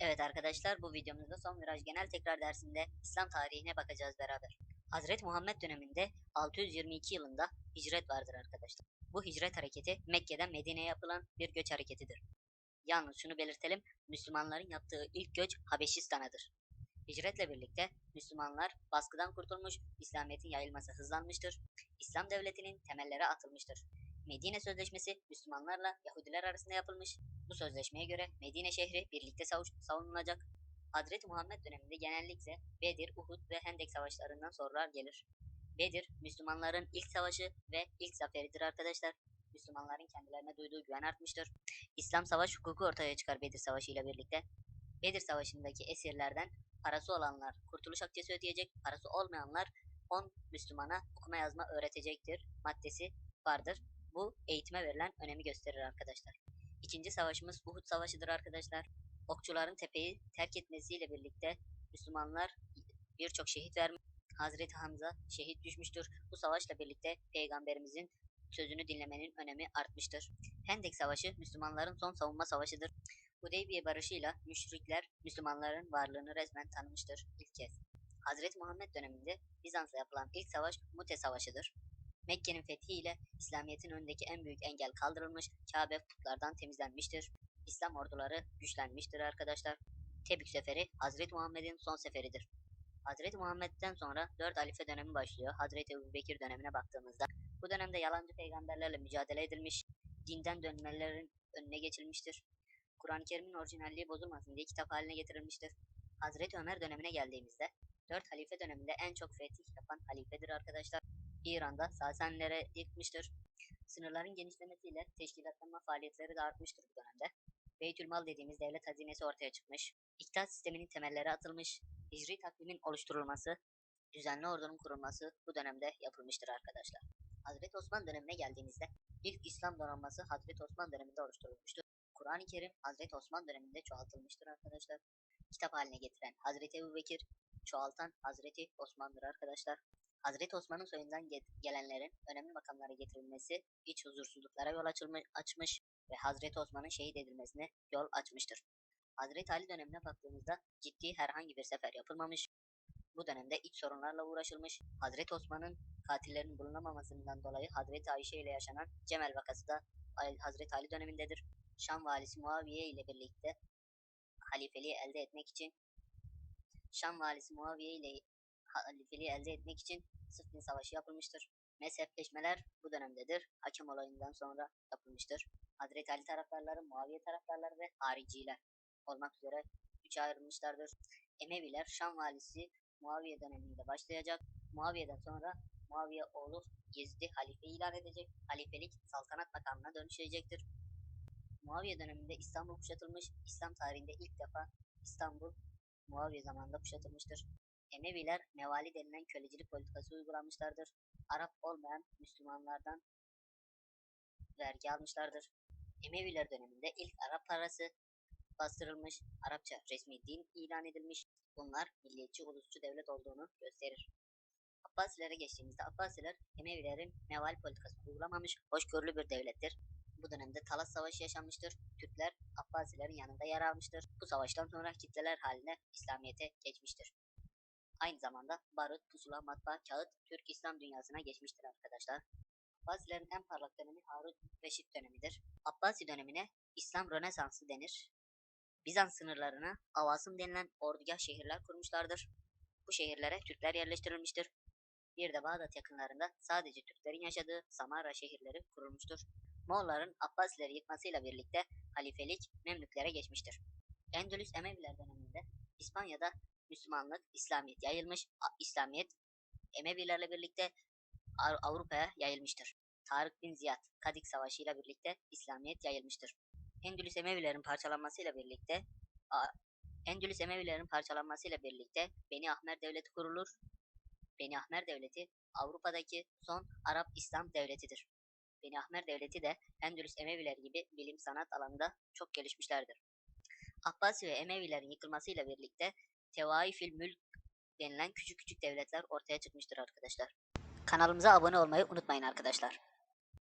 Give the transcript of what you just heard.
Evet arkadaşlar bu videomuzda son viraj genel tekrar dersinde İslam tarihine bakacağız beraber. Hazreti Muhammed döneminde 622 yılında hicret vardır arkadaşlar. Bu hicret hareketi Mekke'den Medine'ye yapılan bir göç hareketidir. Yalnız şunu belirtelim, Müslümanların yaptığı ilk göç Habeşistan'adır. Hicretle birlikte Müslümanlar baskıdan kurtulmuş, İslamiyet'in yayılması hızlanmıştır. İslam devletinin temelleri atılmıştır. Medine Sözleşmesi Müslümanlarla Yahudiler arasında yapılmış. Bu sözleşmeye göre Medine şehri birlikte savunulacak. Hazreti Muhammed döneminde genellikle Bedir, Uhud ve Hendek savaşlarından sorular gelir. Bedir, Müslümanların ilk savaşı ve ilk zaferidir arkadaşlar. Müslümanların kendilerine duyduğu güven artmıştır. İslam savaş hukuku ortaya çıkar Bedir Savaşı ile birlikte. Bedir Savaşı'ndaki esirlerden parası olanlar kurtuluş akçesi ödeyecek, parası olmayanlar 10 Müslümana okuma yazma öğretecektir maddesi vardır. Bu eğitime verilen önemi gösterir arkadaşlar. İkinci savaşımız Uhud Savaşı'dır arkadaşlar. Okçuların tepeyi terk etmesiyle birlikte Müslümanlar birçok şehit vermiş. Hazreti Hamza şehit düşmüştür. Bu savaşla birlikte Peygamberimizin sözünü dinlemenin önemi artmıştır. Hendek Savaşı Müslümanların son savunma savaşıdır. Hudeybiye barışıyla müşrikler Müslümanların varlığını resmen tanımıştır ilk kez. Hazreti Muhammed döneminde Bizans'la yapılan ilk savaş Mute Savaşı'dır. Mekke'nin fethiyle İslamiyet'in önündeki en büyük engel kaldırılmış, Kabe putlardan temizlenmiştir. İslam orduları güçlenmiştir arkadaşlar. Tebük seferi Hazreti Muhammed'in son seferidir. Hazreti Muhammed'den sonra 4 halife dönemi başlıyor. Hazreti Ebubekir dönemine baktığımızda bu dönemde yalancı peygamberlerle mücadele edilmiş, dinden dönmelerin önüne geçilmiştir. Kur'an-ı Kerim'in orijinalliği bozulmasın diye kitap haline getirilmiştir. Hazreti Ömer dönemine geldiğimizde 4 halife döneminde en çok fetih yapan halifedir arkadaşlar. İran'da Sasanilere yıkmıştır. Sınırların genişlemesiyle teşkilatlanma faaliyetleri de artmıştır bu dönemde. Beytülmal dediğimiz devlet hazinesi ortaya çıkmış. İktisat sisteminin temelleri atılmış. Hicri takvimin oluşturulması, düzenli ordunun kurulması bu dönemde yapılmıştır arkadaşlar. Hazreti Osman dönemine geldiğimizde ilk İslam donanması Hazreti Osman döneminde oluşturulmuştur. Kur'an-ı Kerim Hazreti Osman döneminde çoğaltılmıştır arkadaşlar. Kitap haline getiren Hazreti Ebubekir, çoğaltan Hazreti Osman'dır arkadaşlar. Hazreti Osman'ın soyundan ge- gelenlerin önemli makamlara getirilmesi iç huzursuzluklara yol açmış ve Hazreti Osman'ın şehit edilmesine yol açmıştır. Hazreti Ali dönemine baktığımızda ciddi herhangi bir sefer yapılmamış. Bu dönemde iç sorunlarla uğraşılmış. Hazreti Osman'ın katillerin bulunamamasından dolayı Hazreti Ayşe ile yaşanan Cemel vakası da Hazreti Ali dönemindedir. Şam valisi Muaviye ile birlikte halifeliği elde etmek için Şam valisi Muaviye ile halifeliği elde etmek için Sıffin Savaşı yapılmıştır. Mezhepleşmeler bu dönemdedir. Hakem olayından sonra yapılmıştır. Hazreti Ali taraftarları, Muaviye taraftarları ve hariciler olmak üzere üçe ayrılmışlardır. Emeviler Şam valisi Muaviye döneminde başlayacak. Muaviye'den sonra Muaviye oğlu Yezid'i halife ilan edecek. Halifelik saltanat makamına dönüşecektir. Muaviye döneminde İstanbul kuşatılmış. İslam tarihinde ilk defa İstanbul Muaviye zamanında kuşatılmıştır. Emeviler mevali denilen kölecilik politikası uygulamışlardır. Arap olmayan Müslümanlardan vergi almışlardır. Emeviler döneminde ilk Arap parası bastırılmış, Arapça resmi din ilan edilmiş. Bunlar milliyetçi ulusçu devlet olduğunu gösterir. Abbasilere geçtiğimizde Abbasiler Emevilerin meval politikası uygulamamış, hoşgörülü bir devlettir. Bu dönemde Talas Savaşı yaşanmıştır. Türkler Abbasilerin yanında yer almıştır. Bu savaştan sonra kitleler haline İslamiyet'e geçmiştir. Aynı zamanda barut, pusula, matbaa, kağıt Türk İslam dünyasına geçmiştir arkadaşlar. Abbasilerin en parlak dönemi Harun Reşit dönemidir. Abbasi dönemine İslam Rönesansı denir. Bizans sınırlarına Avasım denilen ordugah şehirler kurmuşlardır. Bu şehirlere Türkler yerleştirilmiştir. Bir de Bağdat yakınlarında sadece Türklerin yaşadığı Samarra şehirleri kurulmuştur. Moğolların Abbasileri yıkmasıyla birlikte halifelik Memlüklere geçmiştir. Endülüs Emeviler döneminde İspanya'da Müslümanlık, İslamiyet yayılmış, İslamiyet Emevilerle birlikte Av- Avrupa'ya yayılmıştır. Tarık bin Ziyad, Kadik Savaşı ile birlikte İslamiyet yayılmıştır. Endülüs Emevilerin parçalanmasıyla birlikte Endülüs Emevilerin parçalanmasıyla birlikte Beni Ahmer Devleti kurulur. Beni Ahmer Devleti Avrupa'daki son Arap İslam devletidir. Beni Ahmer Devleti de Endülüs Emevileri gibi bilim sanat alanında çok gelişmişlerdir. Abbasi ve Emevilerin yıkılmasıyla birlikte Tevaifil Mülk denilen küçük küçük devletler ortaya çıkmıştır arkadaşlar. Kanalımıza abone olmayı unutmayın arkadaşlar.